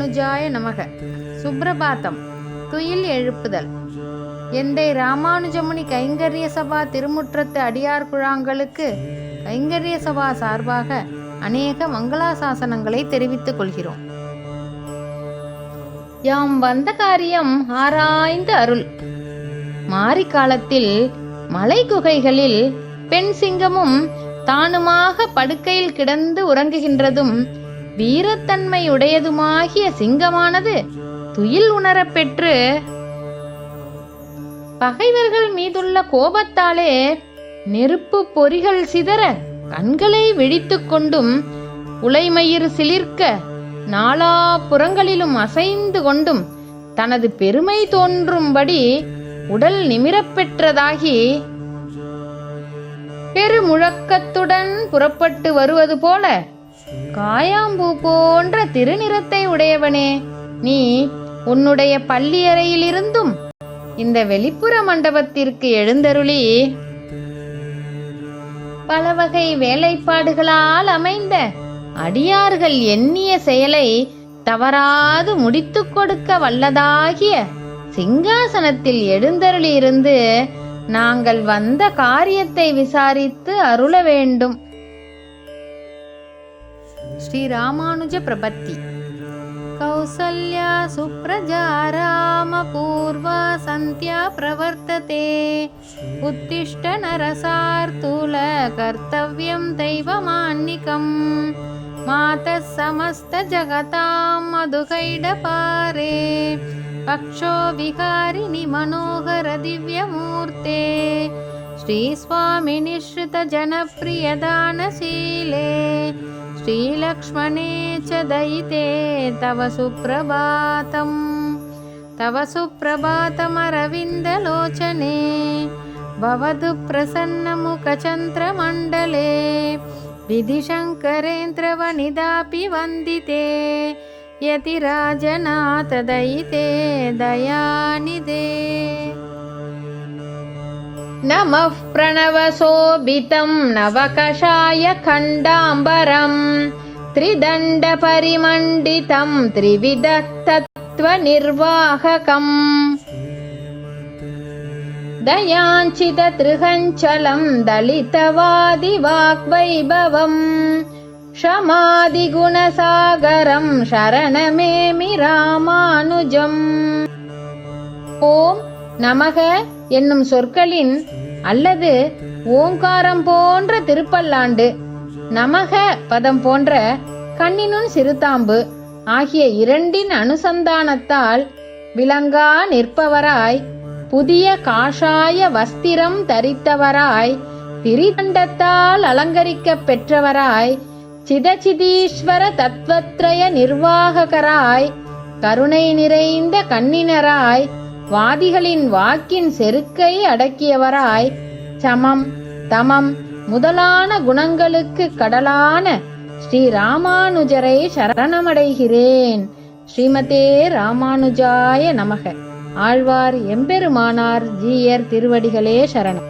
ராமானுஜாய நமக. சுப்ரபாதம் துயில் எழுப்புதல். எந்தை ராமானுஜமுனி கைங்கரிய சபா திருமுற்றத்து அடியார் குழாங்களுக்கு கைங்கரிய சபா சார்பாக அநேக மங்களாசாசனங்களை தெரிவித்துக் கொள்கிறோம். யாம் வந்த காரியம் ஆராய்ந்து அருள். மாரி காலத்தில் மலை குகைகளில் பெண் சிங்கமும் தானுமாக படுக்கையில் கிடந்து உறங்குகின்றதும் வீரத்தன்மையுடையதுமாகிய சிங்கமானது துயில் உணரப்பெற்று பகைவர்கள் மீதுள்ள கோபத்தாலே நெருப்பு பொறிகள் சிதற கண்களை விழித்துக் கொண்டும் உலைமயிர் சிலிர்க்க நாலா புறங்களிலும் அசைந்து கொண்டும் தனது பெருமை தோன்றும்படி உடல் நிமிரப்பெற்றதாகி பெருமுழக்கத்துடன் புறப்பட்டு வருவது போல காயாம்பூ போன்ற திருநிறத்தை உடையவனே நீ உன்னுடைய பள்ளியறையிலிருந்தும் இந்த வெளிப்புற மண்டபத்திற்கு எழுந்தருளி பல வகை வேலைப்பாடுகளால் அமைந்த அடியார்கள் எண்ணிய செயலை தவறாது முடித்து கொடுக்க வல்லதாகிய சிங்காசனத்தில் எழுந்தருளியிருந்து நாங்கள் வந்த காரியத்தை விசாரித்து அருள வேண்டும். श्रीरामानुजप्रपत्ति। कौसल्या सुप्रजा रामपूर्वा सन्त्या प्रवर्तते उत्तिष्ठ नरसार्तुलकर्तव्यं दैवमान्निकं। मातः समस्तजगतां मधुकैडपारे पक्षो विहारिणि मनोहरदिव्यमूर्ते। श्रीस्वामिनिश्रितजनप्रियदानशीले। श्रीलक्ष्मणे च दयिते तव सुप्रभातम् तव सुप्रभातमरविन्दलोचने भवतु प्रसन्नमुखचन्द्रमण्डले विधिशङ्करेन्द्रवनिदापि वन्दिते यतिराजनाथ दयिते दयानिदे नमः प्रणवशोभितं नवकषाय खण्डाम्बरम् त्रिदण्डपरिमण्डितं त्रिविधतत्त्वनिर्वाहकम्। दयाञ्चितत्रिहञ्चलं दलितवादिवाग्वैभवम् क्षमादिगुणसागरं शरणमेमि रामानुजम्। ॐ नमः என்னும் சொற்களின் அல்லது ஓங்காரம் போன்ற திருப்பல்லாண்டு நமக பதம் போன்ற கண்ணினும் சிறுதாம்பு ஆகிய இரண்டின் அனுசந்தானத்தால் விளங்கா நிற்பவராய் புதிய காஷாய வஸ்திரம் தரித்தவராய் திரிதண்டத்தால் அலங்கரிக்கப் பெற்றவராய் சிதசிதீஸ்வர தத்வத்ரய நிர்வாககராய் கருணை நிறைந்த கண்ணினராய் வாதிகளின் வாக்கின் செருக்கை அடக்கியவராய். சமம் தமம் முதலான குணங்களுக்கு கடலான ஸ்ரீ ராமானுஜரை சரணமடைகிறேன். ஸ்ரீமதே ராமானுஜாய நமக. ஆழ்வார் எம்பெருமானார் ஜீயர் திருவடிகளே சரணம்.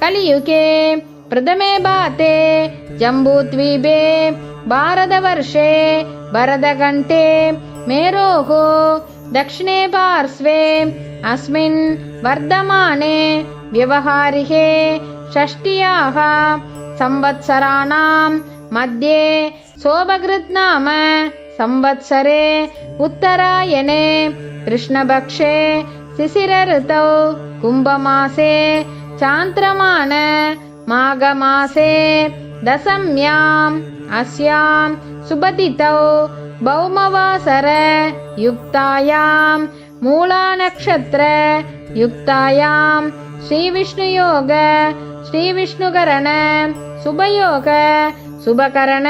कलियुगे प्रथमे बाते जम्बूद्वीपे भारतवर्षे भरतघण्टे मेरोः दक्षिणे पार्श्वे अस्मिन् वर्धमाने व्यवहारिके षष्ट्याः संवत्सराणां मध्ये सोभकृत् नाम संवत्सरे उत्तरायणे कृष्णपक्षे शिशिरऋतौ कुम्भमासे சாந்திரமான மாக மாசே தசம்யாம் அஸ்யாம் சுபதிதௌ பௌமவாசர யுக்தாயாம் மூலாநக்ஷத்திர யுக்தாயாம் ஸ்ரீவிஷ்ணுயோக ஸ்ரீவிஷ்ணுகரண சுபயோக சுபகரண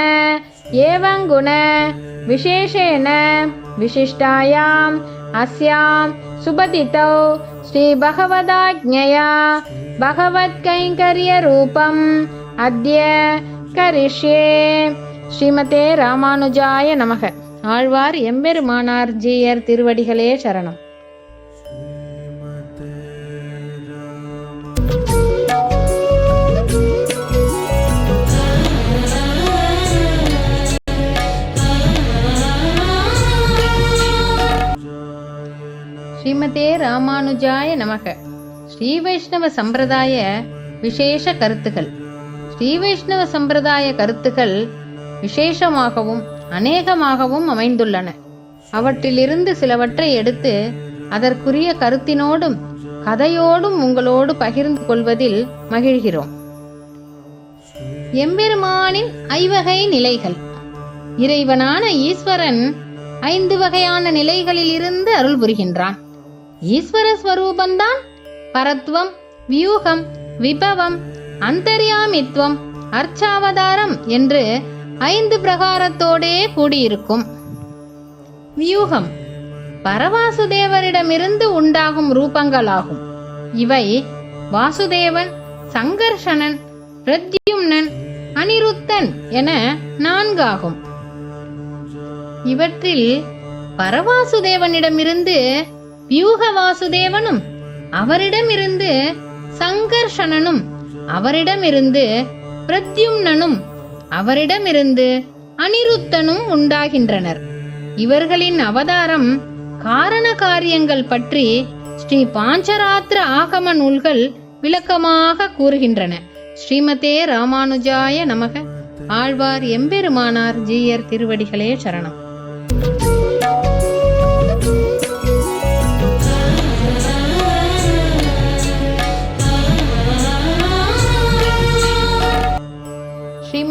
ஏவங்குண விசேஷேன விசிஷ்டாயாம் அஸ்யாம் சுபதிதௌ ஸ்ரீபகவதாஜ்ஞயா भगवत्कैङ्कर्यरूपम् अद्य करिष्ये ஸ்ரீமதே ராமானுஜாய நமக ஆழ்வார் எம்பெருமானார் ஜீயர் திருவடிகளே சரணம் ஸ்ரீமதே ராமானுஜாய நமக ஸ்ரீ வைஷ்ணவ சம்பிரதாய விசேஷ கருத்துகள். ஸ்ரீ வைஷ்ணவ சம்பிரதாய கருத்துக்கள் விசேஷமாகவும் அநேகமாகவும் அமைந்துள்ளன. அவற்றிலிருந்து சிலவற்றை எடுத்து அதற்குரிய கருத்தினோடும் கதையோடும் உங்களோடு பகிர்ந்து கொள்வதில் மகிழ்கிறோம். எம்பெருமானின் ஐவகை நிலைகள். இறைவனான ஈஸ்வரன் ஐந்து வகையான நிலைகளில் இருந்து அருள் புரிகின்றான். ஈஸ்வர ஸ்வரூபந்தான் பரத்வம் வியூகம் விபவம் அந்தர்யாமித்வம் அர்ச்சாவதாரம் என்று ஐந்து பிரகாரத்தோடே கூடியிருக்கும். வியூகம் பரவாசுதேவரிடமிருந்து உண்டாகும் ரூபங்களாகும். இவை வாசுதேவன் சங்கர்ஷணன் பிரத்யும்னன் அனிருத்தன் என நான்காகும். இவற்றில் பரவாசுதேவனிடமிருந்து வியூக வாசுதேவனும் அவரிடமிருந்து சங்கர்ஷணனும் அவரிடமிருந்து பிரத்யும்னனும் அவரிடமிருந்து அனிருத்தனும் உண்டாகின்றனர். இவர்களின் அவதாரம் காரண காரியங்கள் பற்றி ஸ்ரீ பாஞ்சராத்திர ஆகம நூல்கள் விளக்கமாக கூறுகின்றன. ஸ்ரீமதே ராமானுஜாய நமக. ஆழ்வார் எம்பெருமானார் ஜீயர் திருவடிகளே சரணம்.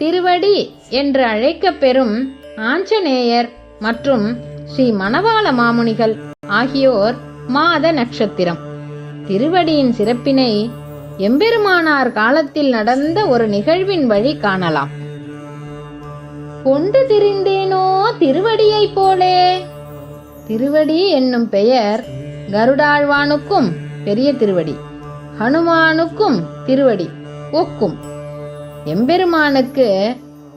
திருவடி என்று அழைக்கப்பெறும் ஆஞ்சநேயர் மற்றும் ஸ்ரீ மணவாள மாமுனிகள் ஆகியோர் மாத நட்சத்திரம். திருவடியின் சிறப்பினை எம்பெருமானார் காலத்தில் நடந்த ஒரு நிகழ்வின் வழி காணலாம். கொண்டு திரிந்தேனோ திருவடியைப் போலே? திருவடி என்னும் பெயர் கருடாழ்வானுக்கும் பெரிய திருவடி ஹனுமானுக்கும் திருவடி ஒக்கும். எம்பெருமானுக்கு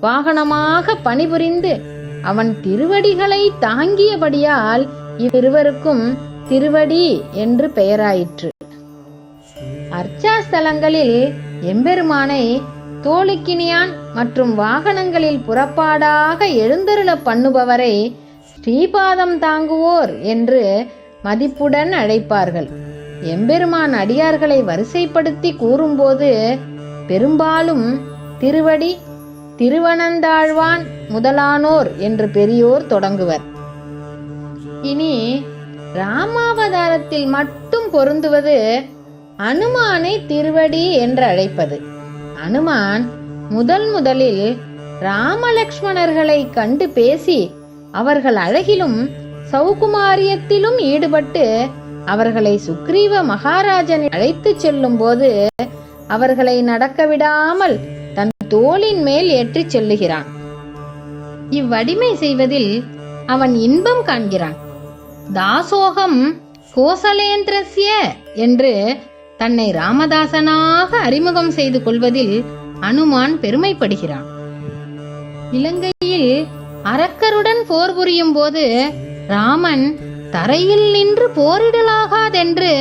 வாகனமாக பணிபுரிந்து அவன் திருவடிகளை தாங்கியபடியால் இவ்விருவருக்கும் திருவடி என்று பெயராயிற்று. அர்ச்சாஸ்தலங்களில் எம்பெருமானை தோழிக்கினியான் மற்றும் வாகனங்களில் புறப்பாடாக எழுந்தருள பண்ணுபவரை ஸ்ரீபாதம் தாங்குவோர் என்று மதிப்புடன் அழைப்பார்கள். எம்பெருமான் அடியார்களை வரிசைப்படுத்தி கூறும்போது பெரும்பாலும் திருவடி திருவனந்தாழ்வான் முதலானோர் என்று பெரியோர் தொடங்குவர். இனி ராமாவதாரத்தில் மட்டும் பொருந்துவது அனுமானை திருவடி என்று அழைப்பது. அனுமான் முதல் முதலில் ராமலக்ஷ்மணர்களை கண்டு பேசி அவர்கள் அழகிலும் சௌகுமாரியத்திலும் ஈடுபட்டு அவர்களை சுக்ரீவ மகாராஜன் அழைத்துச் செல்லும் போது அவர்களை நடக்க விடாமல் தோளின் மேல் ஏற்றிச் செல்லுகிறான். இவ்வடிமை செய்வதில் அவன் இன்பம் காண்கிறான். தாசோகம் கோசலேந்திரஸ்ய என்று தன்னை ராமதாசனாக அறிமுகம் செய்து கொள்வதில் அனுமான் பெருமைப்படுகிறான். இலங்கையில் அரக்கருடன் போர் புரியும் போது ராமன் தரையில் நின்று போரிடலாகாதென்று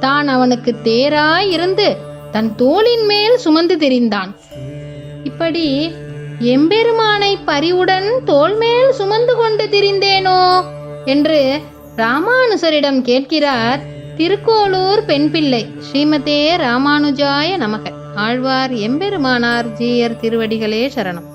தான் அவனுக்கு தேராய் இருந்து தன் தோளின் மேல் சுமந்து திரிந்தான். இப்படி எம்பெருமானை பரிவுடன் தோல்மேல் சுமந்து கொண்டு திரிந்தேனோ என்று ராமானுசரிடம் கேட்கிறார் திருக்கோளூர் பெண் பிள்ளை ஸ்ரீமதே ராமானுஜாய நமக. ஆழ்வார் எம்பெருமானார் ஜீயர் திருவடிகளே சரணம்.